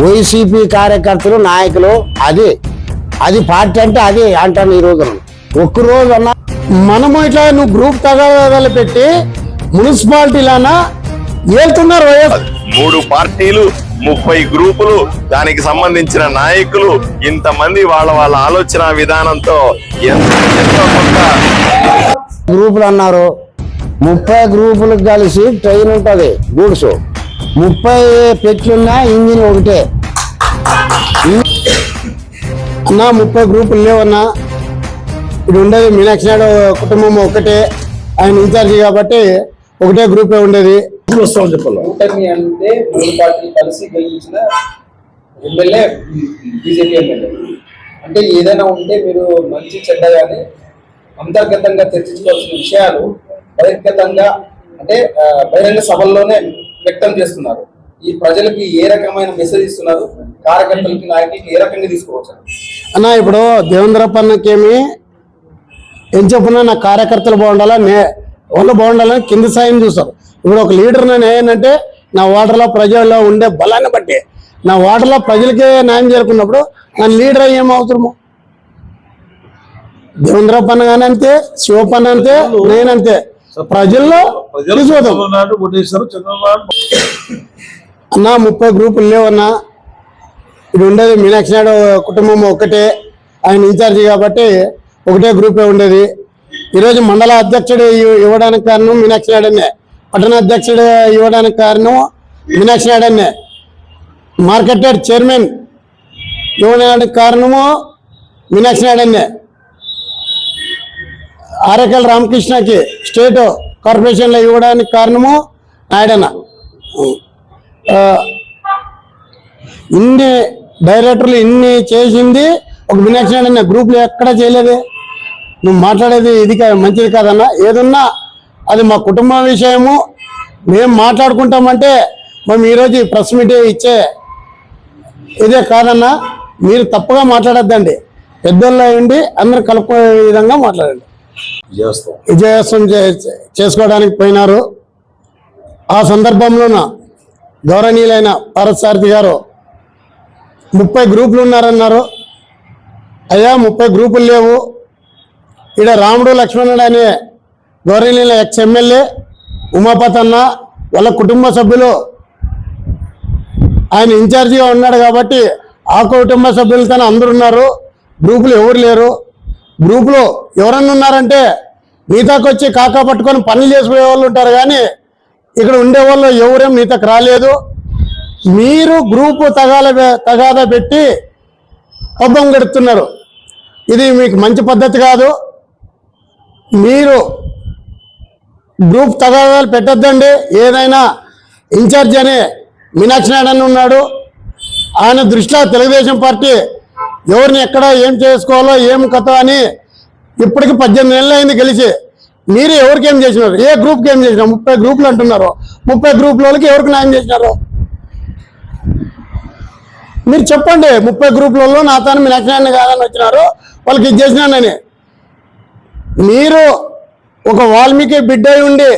YCP కార్యకర్తలు నాయకులు అది అది పార్టీ అంటే అది అంటాను ఈ రోజున. రోజు అన్న మనము ఇట్లా నువ్వు గ్రూప్ తగాదాలు పెట్టి మున్సిపాలిటీలన్నా వెళ్తున్నారు మూడు పార్టీలు ముప్పై గ్రూపులు దానికి సంబంధించిన నాయకులు ఇంతమంది వాళ్ళ వాళ్ళ ఆలోచన విధానంతో ఎంత ఎంతో కొంత గ్రూపులు అన్నారు. ముప్పై గ్రూపులకు కలిసి ట్రైన్ ఉంటుంది గూడ్స్. ముప్పై పెట్లున్నా ఇంజిన్ ఒకటే. అన్నా ముప్పై గ్రూపులు లేవన్నా ఇప్పుడు ఉండేది మీనాక్షి నాయుడు కుటుంబం ఒకటే ఆయన ఇన్ఛార్జి కాబట్టి ఒకటే గ్రూపే ఉండేది. వస్తామని చెప్పాలి కూటమి అంటే మూడు పార్టీలు కలిసి గెలిపించిన ఎమ్మెల్యే బీజేపీ ఎమ్మెల్యే. అంటే ఏదైనా ఉంటే మీరు మంచి చెడ్డ కానీ అంతర్గతంగా చర్చించుకోవాల్సిన విషయాలు బహిర్గతంగా అంటే బహిరంగ సభల్లోనే వ్యక్తం చేస్తున్నారు. ఈ ప్రజలకి ఏ రకమైన మెసేజ్ ఇస్తున్నారు? కార్యకర్తలకి నాయకులకి ఏ రకంగా తీసుకోవచ్చు? అన్న ఇప్పుడు దేవేంద్రప్పన్నకేమి ఏం చెప్పున్నా నా కార్యకర్తలు బాగుండాలా? నే వాళ్ళు బాగుండాలని కింది సాయం చూస్తారు. ఇప్పుడు ఒక లీడర్ నేను ఏంటంటే నా ఓటర్లో ప్రజల్లో ఉండే బలాన్ని బట్టి నా ఓటర్లో ప్రజలకే న్యాయం చేరుకున్నప్పుడు నా లీడర్ అయ్యి దేవేంద్రప్పన్న కానీ అంతే శివపన్న అంతే నేనంతే ప్రజల్లో అన్నా ముప్పై గ్రూపులు లేవన్నా ఇది ఉండేది మీనాక్షి నాయుడు కుటుంబం ఒక్కటే ఆయన ఇన్ఛార్జి కాబట్టి ఒకటే గ్రూపే ఉండేది. ఈరోజు మండల అధ్యక్షుడు ఇవ్- ఇవ్వడానికి కారణం మీనాక్షి నాయుడునే. పట్టణ అధ్యక్షుడు ఇవ్వడానికి కారణం మీనాక్షి నాయుడునే. మార్కెట్ చైర్మన్ ఇవ్వడానికి కారణము మీనాక్షి నాయుడునే. అరకల్ రామకృష్ణకి స్టేట్ కార్పొరేషన్లో ఇవ్వడానికి కారణము నాయుడన్న. ఇన్ని డైరెక్టర్లు ఇన్ని చేసింది ఒక మీనాక్షి నాయుడు అన్న గ్రూప్లో ఎక్కడ చేయలేదే. నువ్వు మాట్లాడేది ఇది మంచిది కాదన్నా. ఏదున్నా అది మా కుటుంబ విషయము. మేము మాట్లాడుకుంటామంటే మేము ఈరోజు ప్రెస్ మీట్ ఇచ్చే ఇదే కాదన్నా. మీరు తప్పుగా మాట్లాడొద్దండి. పెద్దోళ్ళు ఉండి అందరు కలుపుకునే విధంగా మాట్లాడండి. విజయోత్సవం. చే- చేసుకోవడానికి పోయినారు. ఆ సందర్భంలోన గౌరవనీయులైన పారసారథి గారు ముప్పై గ్రూపులు ఉన్నారన్నారు. అయ్యా ముప్పై గ్రూపులు లేవు. ఈడ రాముడు లక్ష్మణుడు అనే గౌరవనీయుల ఎక్స్ ఎమ్మెల్యే ఉమాపతి అన్న వాళ్ళ కుటుంబ సభ్యులు ఆయన ఇన్ఛార్జిగా ఉన్నాడు కాబట్టి ఆ కుటుంబ సభ్యులతో అందరు ఉన్నారు. గ్రూపులు ఎవరు లేరు. గ్రూపులో ఎవరన్నా ఉన్నారంటే మీతాకు వచ్చి కాకా పట్టుకొని పనులు చేసిపోయే వాళ్ళు ఉంటారు కానీ ఇక్కడ ఉండే వాళ్ళు ఎవరేం మీతకు రాలేదు. మీరు గ్రూపు తగాల తగాదా పెట్టి పబ్బం గడుపుతున్నారు ఇది మీకు మంచి పద్ధతి కాదు. మీరు గ్రూప్ తగాదాలు పెట్టొద్దండి. ఏదైనా ఇన్ఛార్జ్ అని మీనాక్షి నాయుడు అని ఉన్నాడు. ఆయన దృష్ట్యా తెలుగుదేశం పార్టీ ఎవరిని ఎక్కడ ఏం చేసుకోవాలో ఏం కథ అని ఇప్పటికి పద్దెనిమిది నెలలు అయింది గెలిచి. మీరు ఎవరికి ఏం చేసినారు? ఏ గ్రూప్కి ఏం చేసినారు? ముప్పై గ్రూపులు అంటున్నారు. ముప్పై గ్రూపులకి ఎవరికి న్యాయం చేసినారు? మీరు చెప్పండి ముప్పై గ్రూపులలో నా తాను మీ నచ్చినాన్ని కాదని వచ్చినారు వాళ్ళకి ఇది చేసినానని మీరు ఒక వాల్మీకి బిడ్డ అయి ఉండి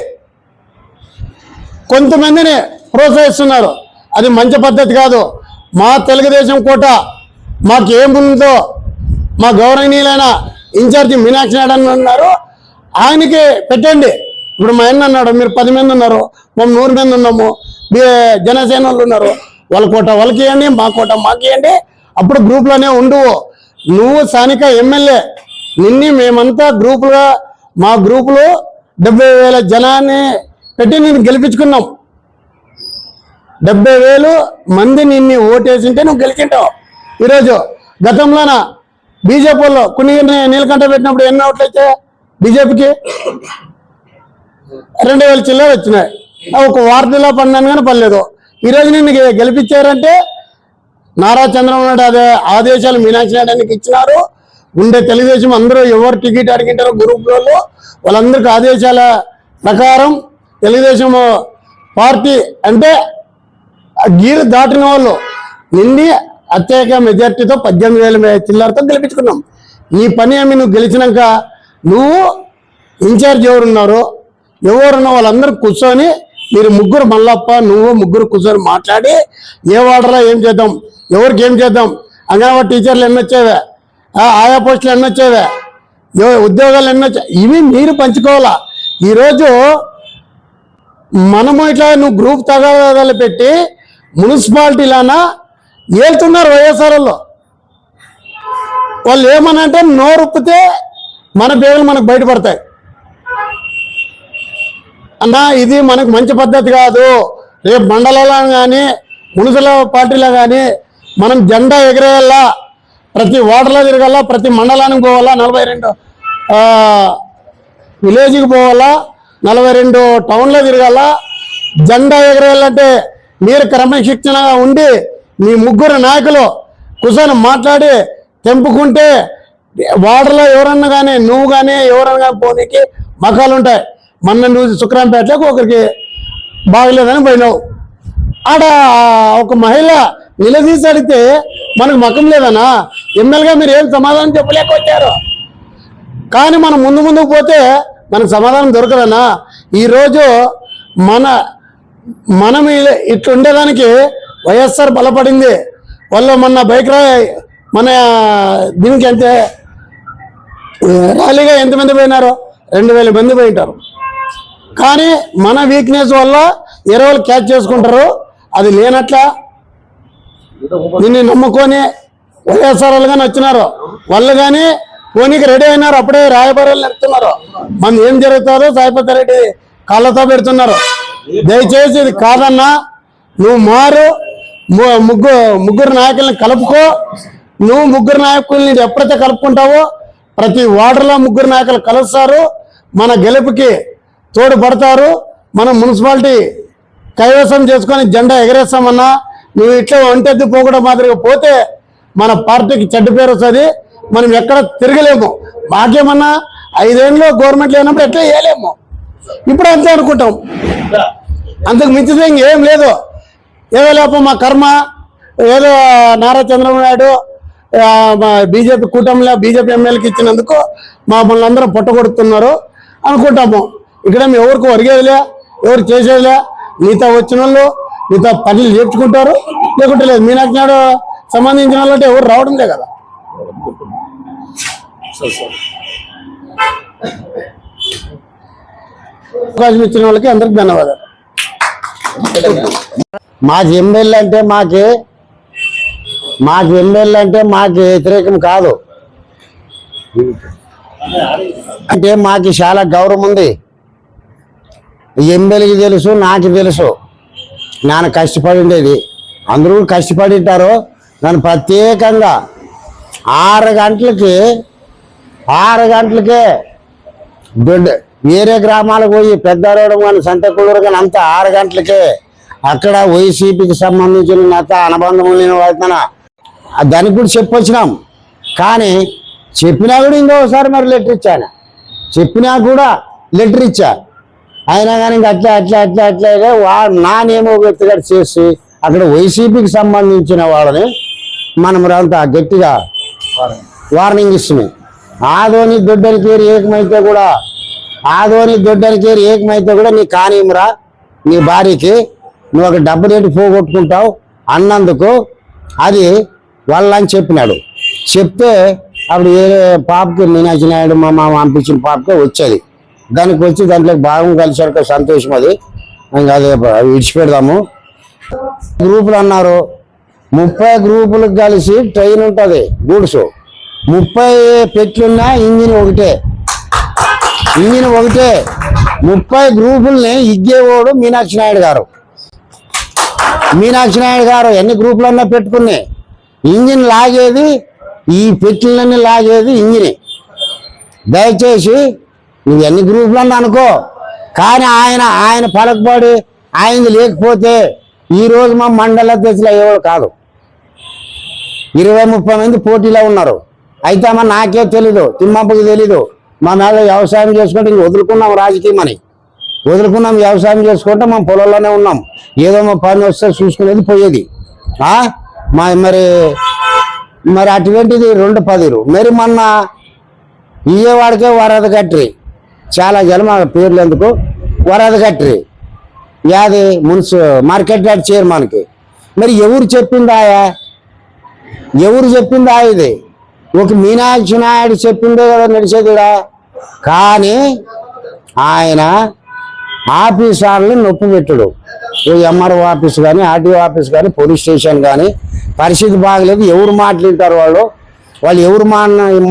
కొంతమందిని ప్రోత్సహిస్తున్నారు. అది మంచి పద్ధతి కాదు. మా తెలుగుదేశం కోట మాకు ఏముందో మా గౌరవనీయులైన ఇన్ఛార్జి మీనాక్షి నాయుడు అన్నారు. ఉన్నారు ఆయనకి పెట్టండి. ఇప్పుడు మా ఆయన అన్నాడు మీరు పది మంది ఉన్నారు మేము నూరు మంది ఉన్నాము జనసేన వాళ్ళు ఉన్నారు వాళ్ళ కోట వాళ్ళకి ఇవ్వండి మా కోట మాకు ఇవ్వండి అప్పుడు గ్రూప్లోనే ఉండువు నువ్వు స్థానిక ఎమ్మెల్యే నిన్ని మేమంతా గ్రూపులుగా మా గ్రూపులో డెబ్బై వేల జనాన్ని పెట్టి నేను గెలిపించుకున్నాం. డెబ్బై వేలు మంది నిన్ను ఓటేసింటే నువ్వు గెలిచింటావు. ఈరోజు గతంలోన బీజేపీలో కొన్ని నీలకంఠ పెట్టినప్పుడు ఎన్ని ఓట్లయితే బీజేపీకి? రెండు వేల చిల్లర వచ్చినాయి. ఒక వార్డులో పడినాను కానీ పర్లేదు. ఈరోజు నిన్ను గెలిపించారంటే నారా చంద్రబాబు నాయుడు అదే ఆదేశాలు మీనాక్షి ఇచ్చినారు. ఉండే తెలుగుదేశం అందరూ ఎవరు టికెట్ అడిగింటారో గ్రూప్లలో వాళ్ళందరికీ ఆదేశాల ప్రకారం తెలుగుదేశం పార్టీ అంటే ఆ గీరు దాటిన వాళ్ళు నిండి అత్యధిక మెజార్టీతో పద్దెనిమిది వేల మే- చిల్లరతో గెలిపించుకున్నాం. ఈ పని ఏమి నువ్వు గెలిచినాక నువ్వు ఇన్ఛార్జ్ ఎవరున్నారో ఎవరున్న వాళ్ళందరూ కూర్చొని మీరు ముగ్గురు మల్లప్ప నువ్వు ముగ్గురు కూర్చొని మాట్లాడి ఏ వాడరా ఏం చేద్దాం ఎవరికి ఏం చేద్దాం అంగన్వాడీ టీచర్లు ఎన్ని వచ్చేవే ఆయా పోస్టులు ఎన్ని వచ్చేవే ఉద్యోగాలు ఎన్ని ఇవి మీరు పంచుకోవాలా? ఈరోజు మనము ఇట్లా నువ్వు గ్రూప్ తగాదాలు పెట్టి మున్సిపాలిటీలోన ఏళ్తున్నారు వైఎస్ఆర్ వాళ్ళు వాళ్ళు ఏమనంటే నోరుప్పితే మన పేర్లు మనకు బయటపడతాయి. అన్నా ఇది మనకు మంచి పద్ధతి కాదు. రేపు మండలంలో కానీ మున్సిపల్ పార్టీలో కానీ మనం జెండా ఎగిరేయాలా? ప్రతి ఓటర్లో తిరగాల? ప్రతి మండలానికి పోవాలా? నలభై రెండు విలేజ్కి పోవాలా? నలభై రెండు టౌన్లో తిరగాల? జెండా ఎగరేయాలంటే మీరు క్రమశిక్షణగా ఉండి మీ ముగ్గురు నాయకులు కూర్చొని మాట్లాడి తెంపుకుంటే వాడలో ఎవరన్నా కానీ నువ్వు కానీ ఎవరన్నా కానీ పోనీకి మకాలు ఉంటాయి. మొన్న నువ్వు శుక్రాంపేటలోకి ఒకరికి బాగలేదని పోయినావు. ఆడ ఒక మహిళ నిలదీసి అడిగితే మనకు మకం లేదనా? ఎమ్మెల్యేగా మీరు ఏం సమాధానం చెప్పలేకపోయారు? కానీ మనం ముందు ముందుకు పోతే మనకు సమాధానం దొరకదన్నా ఈరోజు మన మనం ఇట్లుండేదానికి ఉండేదానికి వైఎస్ఆర్ బలపడింది. వాళ్ళు మొన్న బైక్ రా మన దీనికి అంతే ర్యాలీగా ఎంతమంది పోయినారు? రెండు వేల మంది పోయింటారు. కానీ మన వీక్నెస్ వల్ల ఇరవై క్యాచ్ చేసుకుంటారు. అది లేనట్లా నిన్ను నమ్ముకొని వైఎస్ఆర్ వాళ్ళు కానీ వచ్చినారు. వాళ్ళు కానీ పోనీకి రెడీ అయినారు. అప్పుడే రాయబారాలు నెడుతున్నారు మన ఏం జరుగుతుందో సాయిపతి రెడ్డి కాళ్ళతో పెడుతున్నారు. దయచేసి ఇది కాదన్నా. నువ్వు మారు. ము- ముగ్గురు ముగ్గురు నాయకుల్ని కలుపుకో. నువ్వు ముగ్గురు నాయకుల్ని ఎప్పుడైతే కలుపుకుంటావో ప్రతి వార్డులో ముగ్గురు నాయకులు కలుస్తారు. మన గెలుపుకి తోడుపడతారు మనం మన మున్సిపాలిటీ కైవసం చేసుకొని జెండా ఎగరేస్తామన్నా నువ్వు ఇట్లా ఒంటెద్దు పోకుండా మాదిరిగా పోతే మన పార్టీకి చెడ్డ పేరు వస్తుంది. మనం ఎక్కడ తిరగలేము. మాకేమన్నా ఐదేళ్ళు గవర్నమెంట్ లేనప్పుడు ఎట్లా వేయలేము. ఇప్పుడు అంతే అనుకుంటాం. అంతకు మించితే ఇంకేం లేదు. ఏదో లేప మా కర్మ ఏదో నారా చంద్రబాబు నాయుడు మా బీజేపీ కూటమిలో బీజేపీ ఎమ్మెల్యేకి ఇచ్చినందుకు మమ్మల్ని అందరం పొట్టగొడుతున్నారు అనుకుంటాము. ఇక్కడ మేము ఎవరికి ఒరిగేదిలే ఎవరు చేసేదిలే మీతో వచ్చిన వాళ్ళు మిగతా పనులు చేర్చుకుంటారు లేకుంటే లేదు మీనాక్షి నాయుడు సంబంధించిన వాళ్ళంటే ఎవరు రావడం లే కదా. అవకాశం ఇచ్చిన వాళ్ళకి అందరికి ధన్యవాదాలు. మాకు ఎమ్మెల్యే అంటే మాకి మాకు ఎమ్మెల్యే అంటే మాకు వ్యతిరేకం కాదు. అంటే మాకు చాలా గౌరవం ఉంది. ఎమ్మెల్యేకి తెలుసు నాకు తెలుసు. నాన్న కష్టపడి ఉండేది. అందరూ కష్టపడి ఉంటారు. నన్ను ప్రత్యేకంగా ఆరు గంటలకి ఆరు గంటలకే దొడ్డ వేరే గ్రామాలకు పోయి పెద్దారోడం కానీ సంతకూడూరు కానీ అంతా ఆరు గంటలకే అక్కడ వైసీపీకి సంబంధించిన నేత అనుబంధం లేని వాళ్ళతన దానికి కూడా చెప్పొచ్చినాం. కానీ చెప్పినా కూడా ఇంకోసారి మరి లెటర్ ఇచ్చాను చెప్పినా కూడా లెటర్ ఇచ్చా. అయినా కానీ ఇంకా అట్లా అట్లా అట్లా అట్లాగే వా నానేమో వ్యక్తిగా చేసి అక్కడ వైసీపీకి సంబంధించిన వాళ్ళని మనం అంతా గట్టిగా వార్నింగ్ ఇస్తున్నాయి. ఆదోని దొడ్డని పేరు ఏకమైతే కూడా ఆదోని దొడ్డని పేరు ఏకమైతే కూడా నీ కానీమరా నీ భార్యకి నువ్వు ఒక డబ్బు రేటు పోగొట్టుకుంటావు అన్నందుకు అది వాళ్ళని చెప్పినాడు. చెప్తే అప్పుడు ఏ పాపకి మీనాక్షి నాయుడు మా మామ పంపించిన పాపకి వచ్చేది. దానికి వచ్చి దాంట్లో భాగం కలిసారు సంతోషం అది. ఇంకా అదే విడిచిపెడదాము. గ్రూపులు అన్నారు. ముప్పై గ్రూపులకు కలిసి ట్రైన్ ఉంటుంది గూడ్స్. ముప్పై పెట్లున్నా ఇంజిన్ ఒకటే. ఇంజిన్ ఒకటే. ముప్పై గ్రూపుల్ని ఇగ్గేవాడు మీనాక్షి నాయుడు గారు. మీనాక్షి నాయుడు గారు ఎన్ని గ్రూపులన్నా పెట్టుకుని ఇంజిన్ లాగేది ఈ పెట్లన్నీ లాగేది ఇంజిన్. దయచేసి నువ్వు ఎన్ని గ్రూపులన్నా అనుకో కానీ ఆయన ఆయన పలకబడి ఆయనది లేకపోతే ఈ రోజు మా మండల అధ్యక్షులు అయ్యేవాడు కాదు. ఇరవై ముప్పై మంది పోటీలో ఉన్నారు. అయితే అమ్మ నాకే తెలీదు తిమ్మప్పకి తెలీదు. మా మీద వ్యవసాయం చేసుకుంటే ఇంక వదులుకున్నాం రాజకీయం అని. వదులుకున్నాం వ్యవసాయం చేసుకుంటే మా పొలంలోనే ఉన్నాం. ఏదో మా పని వస్తే చూసుకునేది పోయేది. మా మరి మరి అటువంటిది రెండు పదిరు. మరి మొన్న ఇయ్యేవాడికే వరద కట్టిరి చాలా జనం ఆ పేర్లు ఎందుకు? వరద కట్టిరి యాది మున్సి మార్కెట్ యాడ్ చైర్మన్కి. మరి ఎవరు చెప్పిందాయా ఎవరు చెప్పిందా ఇది? ఒక మీనాక్షి నాయుడు చెప్పిందే కదా నడిచేదిడా కానీ ఆయన ఆఫీసర్లు నొప్పి పెట్టుడు. ఓ ఎంఆర్ఓ ఆఫీస్ కానీ ఆర్టీఓ ఆఫీస్ కానీ పోలీస్ స్టేషన్ కానీ పరిస్థితి బాగలేదు. ఎవరు మాటలు వింటారు వాళ్ళు? వాళ్ళు ఎవరు మా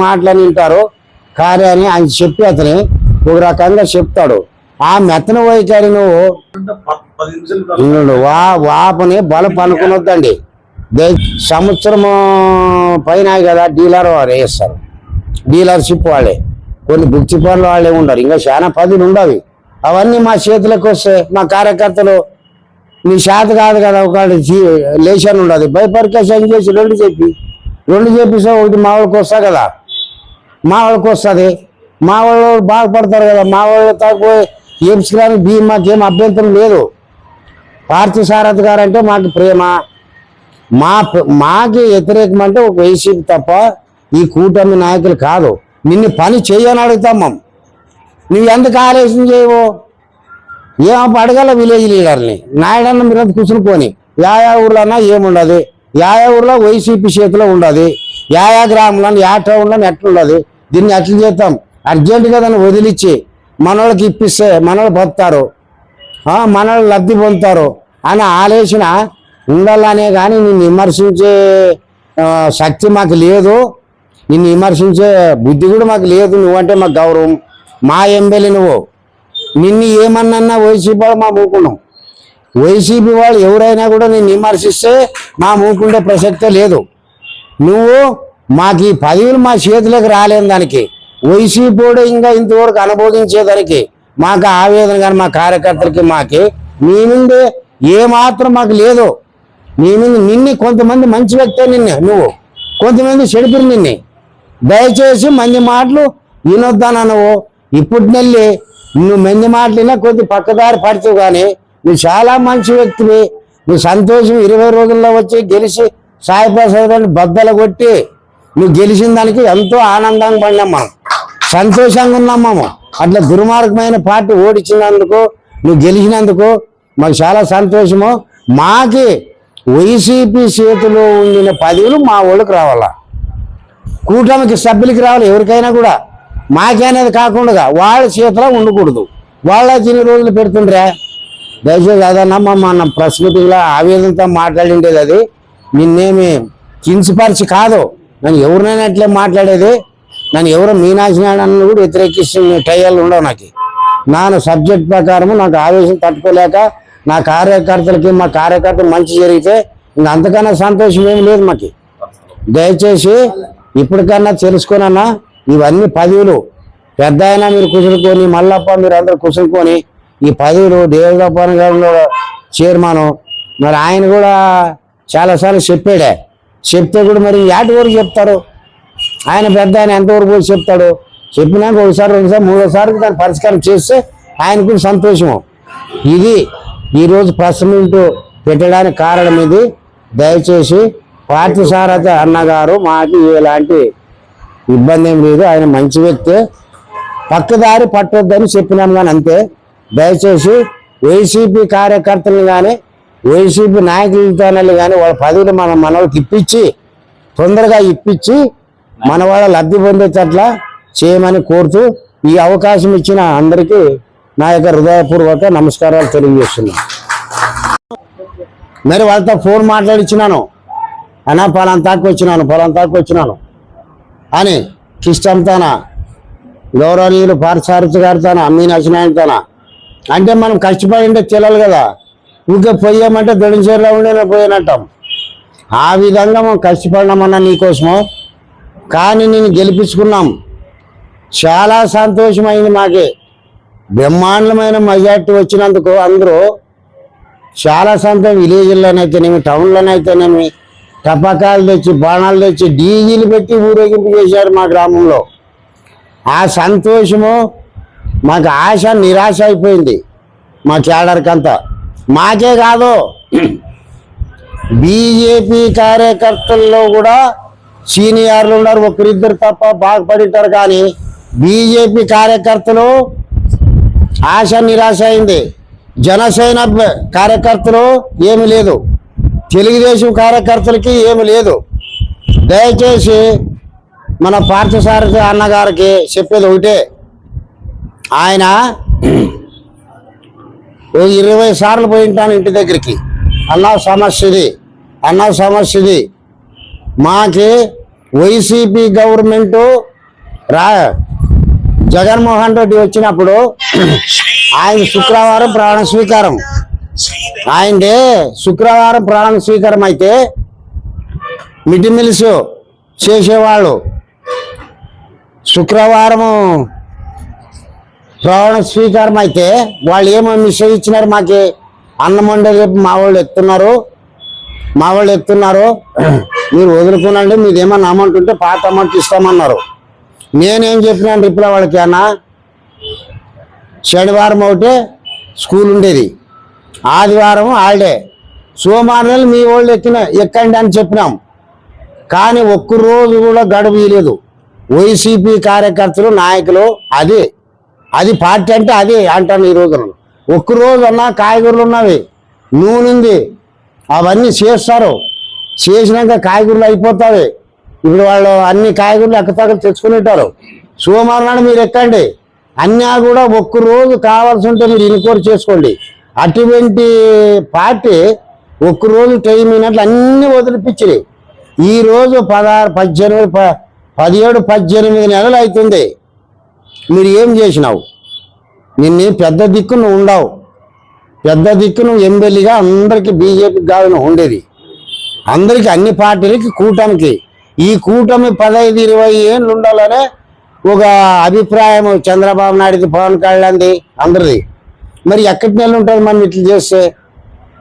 మాటలని ఉంటారు కార్య అని ఆయన చెప్పి అతని ఒక రకంగా చెప్తాడు. ఆ మెత్తన వైఖరి నువ్వు వా వాపని బల పనుకునొద్దండి. సంవత్సరం పైన కదా డీలర్ వారు వేస్తారు. డీలర్షిప్ వాళ్ళే. కొన్ని బుక్చి పనులు వాళ్ళే ఉండరు. ఇంకా చాలా పదులు ఉండవు. అవన్నీ మా చేతులకు వస్తే మా కార్యకర్తలు నీ చేత కాదు కదా ఒక లేచాను ఉండదు భయపరికేషన్ చేసి రెండు చెప్పి రెండు చెప్పిస్తే ఒకటి మా వాళ్ళకి వస్తా కదా. మా వాళ్ళకి వస్తుంది. మా వాళ్ళు బాధపడతారు కదా? మా వాళ్ళు తక్కువ ఏప్స్కి బీ మాకేం అభ్యంతరం లేదు. పార్థి సారథ్ గారు అంటే మాకు ప్రేమ. మా మాకి వ్యతిరేకం అంటే ఒక వైసీపీ తప్ప ఈ కూటమి నాయకులు కాదు. నిన్ను పని చేయని అడుగుతాం మేము నువ్వు ఎందుకు ఆలోచన చేయవు? ఏం అడగల విలేజ్ లీడర్ని? నాయుడన్న మీరు అంత కూర్చుని యాయా ఊర్లోనా ఏముండదు? యాయా ఊర్లో వైసీపీ చేతిలో ఉండదు. యాయా గ్రామంలో యా టౌన్లో ఎట్లుండదు? దీన్ని ఎట్లా చేస్తాం అర్జెంటుగా దాన్ని వదిలిచ్చి మనోళ్ళకి ఇప్పిస్తే మనోళ్ళు పొత్తారు మనోళ్ళు లబ్ధి పొందుతారు. అని ఆలోచన ఉండాలనే కానీ నిన్ను విమర్శించే శక్తి మాకు లేదు. నిన్ను విమర్శించే బుద్ధి కూడా మాకు లేదు. నువ్వంటే మాకు గౌరవం. మా ఎమ్మెల్యే నువ్వు. నిన్ను ఏమన్నా వైసీపీ వాళ్ళు మా మూకున్నాం. వైసీపీ వాళ్ళు ఎవరైనా కూడా నేను విమర్శిస్తే మా మూకుండే ప్రసక్తే లేదు. నువ్వు మాకు ఈ పదవులు మా చేతిలోకి రాలేని దానికి వైసీపీ కూడా ఇంకా ఇంతవరకు అనుభవించేదానికి మాకు ఆవేదన కానీ మా కార్యకర్తలకి మాకి నీ ముందు ఏమాత్రం మాకు లేదు. నీ ముందు నిన్ను కొంతమంది మంచి వ్యక్తే నిన్ను నువ్వు. కొంతమంది చెడిపిరు నిన్ను. దయచేసి మంది మాటలు వినొద్దాన నువ్వు ఇప్పుడు నెల్లి నువ్వు మంది మాటలు కొద్ది పక్కదారి పడుతూ కానీ నువ్వు చాలా మంచి వ్యక్తివి. నువ్వు సంతోషం ఇరవై రోజుల్లో వచ్చి గెలిచి సాయి బద్దలు కొట్టి నువ్వు గెలిచిన దానికి ఎంతో ఆనందంగా పడినాం మనం. సంతోషంగా ఉన్నాం మేము అట్లా దుర్మార్గమైన పార్టీ ఓడించినందుకు నువ్వు గెలిచినందుకు మాకు చాలా సంతోషము. మాకి వైసీపీ చేతిలో ఉండిన పదవులు మా వాళ్ళకి రావాలా? కూటమికి సభ్యులకి రావాలి? ఎవరికైనా కూడా? మాకేనేది కాకుండా వాళ్ళ చేతిలో ఉండకూడదు. వాళ్ళ తిని రోజులు పెడుతుండ్రే. దయచేసి అదన్నా మన ప్రెస్ మీటింగ్లో ఆవేదనతో మాట్లాడిండేది అది. నిన్నేమి కించపరిచి కాదు. నన్ను ఎవరినైనా అట్లే మాట్లాడేది. నన్ను ఎవరు మీనాక్షి అన్న కూడా వ్యతిరేకిస్తున్న టైర్లు ఉండవు నాకు. నాను సబ్జెక్ట్ ప్రకారము నాకు ఆవేశం తట్టుకోలేక నా కార్యకర్తలకి మా కార్యకర్తలు మంచి జరిగితే ఇంక అంతకన్నా సంతోషం ఏమి లేదు మాకు. దయచేసి ఇప్పటికన్నా తెలుసుకోనన్నా ఇవన్నీ పదవులు. పెద్ద అయినా మీరు కుసురుకొని మల్లప్ప మీరు అందరు కుసురుకొని ఈ పదవులు దేవదాపాన గారు చైర్మను. మరి ఆయన కూడా చాలాసార్లు చెప్పాడే. చెప్తే కూడా మరి యాటి వరకు చెప్తారు ఆయన పెద్ద ఆయన ఎంతవరకు పోయి చెప్తాడు? చెప్పినాక ఒకసారి రెండుసారి మూడోసారి దాన్ని పరిష్కారం చేస్తే ఆయనకు సంతోషము. ఇది ఈరోజు ప్రెస్ మీట్ పెట్టడానికి కారణం ఇది. దయచేసి పార్థసారథ అన్నగారు మాకు ఇలాంటి ఇబ్బంది ఏం లేదు. ఆయన మంచి వ్యక్తి. పక్కదారి పట్టొద్దని చెప్పినాం కానీ అంతే. దయచేసి వైసీపీ కార్యకర్తలు కానీ వైసీపీ నాయకులతో కానీ వాళ్ళ పదవిని మన మనవకి ఇప్పించి తొందరగా ఇప్పించి మన వాళ్ళ లబ్ధి పొందేటట్ల చేయమని కోరుతూ ఈ అవకాశం ఇచ్చిన అందరికీ నా యొక్క హృదయపూర్వక నమస్కారాలు తెలియజేస్తున్నాను. మరి వాళ్ళతో ఫోన్ మాట్లాడిచ్చినాను. అన్నా పలాంతాకు వచ్చినాను పలాంతాకు వచ్చినాను. అని కిష్టంతోన గౌరవనీయులు పార్థసారథి గారితోన మీనాక్షి తన. అంటే మనం కష్టపడి ఉంటే తెలియాలి కదా. ఇంకా పోయామంటే దొడిచేరులో ఉండే పోయానంటాం ఆ విధంగా మనం కష్టపడినామన్నా నీకోసము. కానీ నేను గెలిపించుకున్నాం. చాలా సంతోషమైంది మాకే. బ్రహ్మాండమైన మెజార్టీ వచ్చినందుకు అందరూ చాలా సంతోషం. విలేజ్లోనైతేనేమి టౌన్లోనైతేనేమి టపకాలు తెచ్చి బాణాలు తెచ్చి డీజీలు పెట్టి ఊరేగింపు చేశారు మా గ్రామంలో. ఆ సంతోషము మాకు ఆశ నిరాశ అయిపోయింది మా కేడర్కంతా మాకే కాదు బీజేపీ కార్యకర్తల్లో కూడా సీనియర్లు ఉన్నారు ఒకరిద్దరు తప్ప బాగుపడింటారు కానీ బీజేపీ కార్యకర్తలు ఆశ నిరాశ అయింది. జనసేన కార్యకర్తలు ఏమి లేదు. తెలుగుదేశం కార్యకర్తలకి ఏమి లేదు. దయచేసి మన పార్థసారథి అన్నగారికి చెప్పేది ఒకటే. ఆయన ఓ ఇరవై సార్లు పోయి ఉంటాను ఇంటి దగ్గరికి. అన్న సమస్యది అన్న సమస్యది. మాకి వైసీపీ గవర్నమెంట్ రా జగన్మోహన్ రెడ్డి వచ్చినప్పుడు ఆయన శుక్రవారం ప్రాణ స్వీకారం. ఆయనదే శుక్రవారం ప్రాణ స్వీకారం అయితే మిడ్ చేసేవాళ్ళు. శుక్రవారము ప్రవణ స్వీకారం అయితే వాళ్ళు ఏమో మిస్ ఇచ్చినారు మాకి అన్నం వండే రేపు మా వాళ్ళు ఎత్తున్నారు. మా వాళ్ళు ఎత్తున్నారు. మీరు వదులుకునండి మీరు ఏమన్నా అమౌంట్ ఉంటే పాత అమౌంట్ ఇస్తామన్నారు. నేనేం చెప్పినాను రిప్లై వాళ్ళకి అన్న? శనివారం ఒకటి స్కూల్ ఉండేది. ఆదివారం హాలిడే. సోమవారం మీ వాళ్ళు ఎక్కిన ఎక్కండి అని చెప్పినాం. కానీ ఒక్క రోజు కూడా గడువు ఇవ్వలేదు వైసీపీ కార్యకర్తలు నాయకులు అదే అది పార్టీ అంటే అదే అంటాను ఈ రోజున. ఒక్క రోజు అన్నా కాయగూరలు ఉన్నవి. నూనె ఉంది. అవన్నీ చేస్తారు. చేసినాక కాయగూరలు అయిపోతాయి. ఇప్పుడు వాళ్ళు అన్ని కాయగూరలు ఎక్కతాకలు తెచ్చుకునేటారు సోమవారం నాడు మీరు ఎక్కండి. అన్నా కూడా ఒక్క రోజు కావాల్సి ఉంటే మీరు ఇన్క్వైరీ చేసుకోండి. అటువంటి పార్టీ ఒక్క రోజు టైం అయినట్లు అన్ని వదిలిపించినాయి ఈ రోజు పదహారు పద్దెనిమిది ప- పదిహేడు పద్దెనిమిది నెలలు అవుతుంది మీరు ఏం చేసినావు? నిన్ను పెద్ద దిక్కు నువ్వు ఉండవు. పెద్ద దిక్కు నువ్వు ఎమ్మెల్యేగా అందరికీ బీజేపీ కాదు ఉండేది. అందరికీ అన్ని పార్టీలకి కూటమికి. ఈ కూటమి పదహైదు ఇరవై ఏళ్ళు ఉండాలనే ఒక అభిప్రాయం చంద్రబాబు నాయుడికి పవన్ కళ్యాణ్ది అందరిది. మరి ఎక్కడి నెలలు ఉంటుంది మనం ఇట్లా చేస్తే?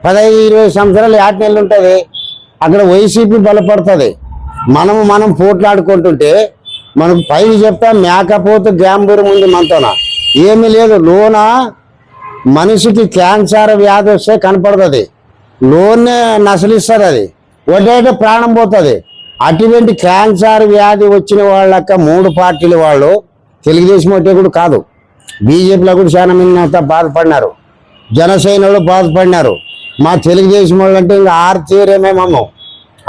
పదహైదు ఇరవై సంవత్సరాలు ఏటి నెలలు ఉంటుంది. అక్కడ వైసీపీ బలపడుతుంది. మనము మనం పోట్లాడుకుంటుంటే మనకు పైకి చెప్తా మేకపోతే గ్యాంబూరం ఉంది మనతోన. ఏమీ లేదు లోన మనిషికి క్యాన్సర్ వ్యాధి వస్తే కనపడుతుంది. లోన్నే నసలిస్తారు అది. ఒకటే ప్రాణం పోతుంది. అటువంటి క్యాన్సర్ వ్యాధి వచ్చిన వాళ్ళక మూడు పార్టీల వాళ్ళు. తెలుగుదేశం ఒకటే కూడా కాదు. బీజేపీలో కూడా చాలా మంది అంతా బాధపడినారు. జనసేనలో బాధపడినారు. మా తెలుగుదేశం వాళ్ళు అంటే ఇంకా ఆరు తీరేమే మమ్మ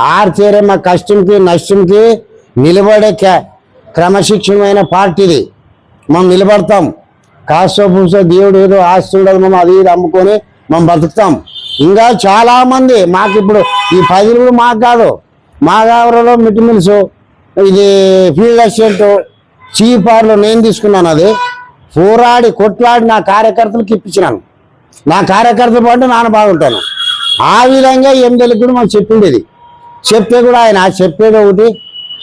ఆరు తీరే మా కష్టంకి నష్టంకి నిలబడే క్యా- క్రమశిక్షణమైన పార్టీది. మనం నిలబడతాం. కాస్తో పూసో దేవుడు ఏదో ఆస్తి ఉండదు మనం అది ఇది అమ్ముకొని మనం బతుకుతాం. ఇంకా చాలామంది మాకు ఇప్పుడు ఈ పది మాకు కాదు. మా గావరలో మిట్టిమిల్స్ ఇది ఫీల్డ్ అసిస్టెంట్ చీపార్లో నేను తీసుకున్నాను అది. పోరాడి కొట్లాడి నా కార్యకర్తలకు ఇప్పించినాను. నా కార్యకర్తలు పాటు నాన్న బాగుంటాను. ఆ విధంగా ఎనిమిదికి కూడా మనం చెప్పిండేది. చెప్తే కూడా ఆయన చెప్పేది ఒకటి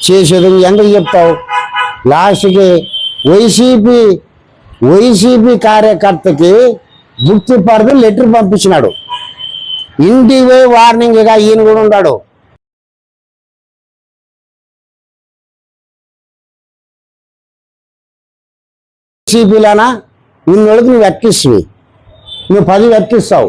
చేసేది. ఎందుకు చెప్తావు? లాస్ట్కి వైసీపీ వైసీపీ కార్యకర్తకి గుర్తు లెటర్ పంపించినాడు. ఇంటికి పోయి వార్నింగ్ ఈయన కూడా ఉన్నాడు వైసీపీలోనా నిన్ను నువ్వు ఎక్కిస్తుంది నువ్వు పది ఎక్కిస్తావు